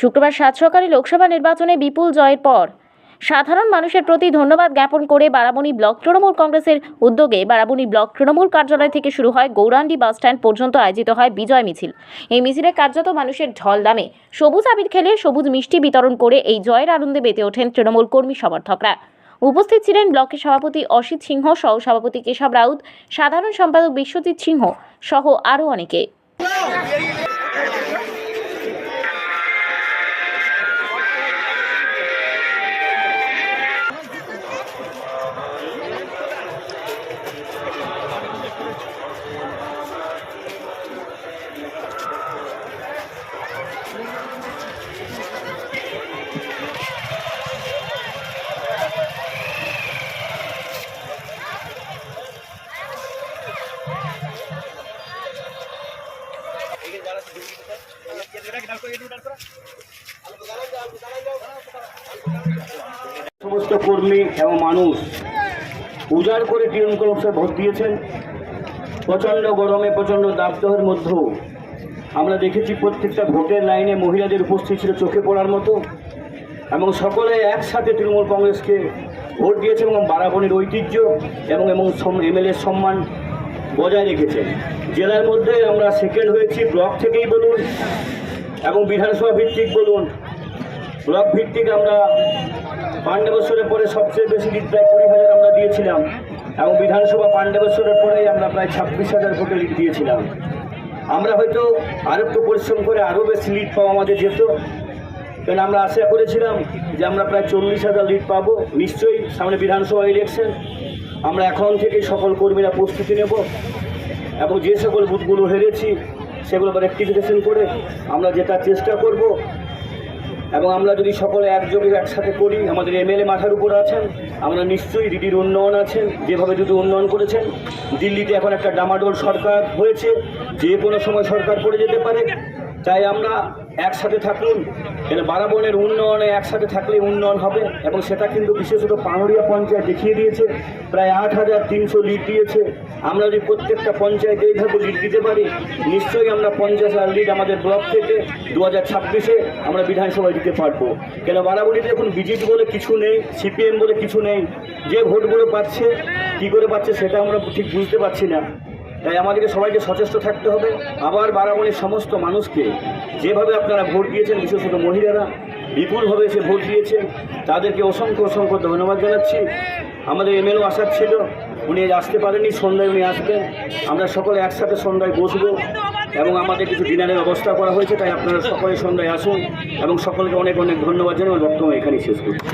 শুক্রবার সাত সকালে লোকসভা নির্বাচনে বিপুল জয়ের পর সাধারণ মানুষের প্রতি ধন্যবাদ জ্ঞাপন করে বারাবণী ব্লক তৃণমূল কংগ্রেসের উদ্যোগে বারাবণী ব্লক তৃণমূল কার্যালয় থেকে শুরু হয় গৌরাণ্ডি বাসস্ট্যান্ড পর্যন্ত আয়োজিত হয় বিজয় মিছিল। এই মিছিলে কার্যত মানুষের ঢল দামে সবুজ আবির খেলে সবুজ মিষ্টি বিতরণ করে এই জয়ের আনন্দে মেতে ওঠেন তৃণমূল কর্মী সমর্থকরা। উপস্থিত ছিলেন ব্লকের সভাপতি অসিত সিংহ, সহ সভাপতি কেশব রাউত, সাধারণ সম্পাদক বিশ্বজিৎ সিংহ সহ আরও অনেকে। সমস্ত কর্মী এবং মানুষ উজাড় করে তৃণমূল কংগ্রেসে ভোট দিয়েছেন। প্রচণ্ড গরমে, প্রচণ্ড দাবদাহের মধ্যেও আমরা দেখেছি প্রত্যেকটা ভোটের লাইনে মহিলাদের উপস্থিত ছিল চোখে পড়ার মতো এবং সকলে একসাথে তৃণমূল কংগ্রেসকে ভোট দিয়েছে এবং বারাবণীর ঐতিহ্য এবং এবং এমএলএর সম্মান বজায় রেখেছে জেলার মধ্যে আমরা সেকেন্ড হয়েছি ব্লক থেকেই বলুন, এবং বিধানসভা ভিত্তিক বলুন। ব্লক ভিত্তিক আমরা পাণ্ডবেশ্বরের পরে সবচেয়ে বেশি লিড প্রায় কুড়ি হাজার আমরা দিয়েছিলাম, এবং বিধানসভা পাণ্ডবেশ্বরের পরেই আমরা প্রায় ছাব্বিশ হাজার ভোটে লিড দিয়েছিলাম। আমরা হয়তো আরও একটু পরিশ্রম করে আরও বেশি লিড পাওয়া আমাদের যেত কারণ আমরা আশা করেছিলাম যে আমরা প্রায় চল্লিশ হাজার লিড পাবো? নিশ্চয়ই সামনে বিধানসভা ইলেকশন আমরা এখন থেকেই সকল কর্মীরা প্রস্তুতি নেব এবং যে সকল বুথগুলো হেরেছি, সেগুলো রেক্টিফিকেশন করে আমরা জেতার চেষ্টা করব। এবং আমরা যদি সকলে একযোগে একসাথে করি, আমাদের এমএলএ মাথার উপর আছেন, আমরা নিশ্চয়ই দিদির উন্নয়ন আছেন, যেভাবে যদি উন্নয়ন করেছেন। দিল্লিতে এখন একটা ডামাডোল সরকার হয়েছে, যে কোনো সময় সরকার পড়ে যেতে পারে। তাই আমরা একসাথে থাকুন। এটা বারাবনের উন্নয়নে একসাথে থাকলে উন্নয়ন হবে এবং সেটা কিন্তু বিশেষত পাহাড়িয়া পঞ্চায়েত দেখিয়ে দিয়েছে। প্রায় আট হাজার তিনশো লিড দিয়েছে। আমরা যদি প্রত্যেকটা পঞ্চায়েতে এইভাবে লিড দিতে পারি, নিশ্চয়ই আমরা পঞ্চাশ হাজার লিড আমাদের ব্লক থেকে দু হাজার ছাব্বিশে আমরা বিধানসভায় দিতে পারব। কেন বারাবণীতে এখন বিজেপি বলে কিছু নেই, সিপিএম বলে কিছু নেই। যে ভোটগুলো পাচ্ছে, কী করে পাচ্ছে সেটা আমরা ঠিক বুঝতে পারছি না। তাই আমাদেরকে সবাইকে সচেষ্ট থাকতে হবে। আবার বারাবণীর সমস্ত মানুষকে যেভাবে আপনারা ভোট দিয়েছেন, বিশেষত মহিলারা, বিপুলভাবে এসে ভোট দিয়েছেন, তাদেরকে অসংখ্য অসংখ্য ধন্যবাদ জানাচ্ছি। আমাদের এমএলও আসার ছিল, উনি আসতে পারেননি, সন্ধ্যায় উনি আসবেন। আমরা সকলে একসাথে সন্ধ্যায় বসবো এবং আমাদের কিছু ডিনারের ব্যবস্থা করা হয়েছে, তাই আপনারা সকলে সন্ধ্যায় আসুন এবং সকলকে অনেক অনেক ধন্যবাদ জানিয়ে আমার বক্তব্য এখানেই শেষ করছি।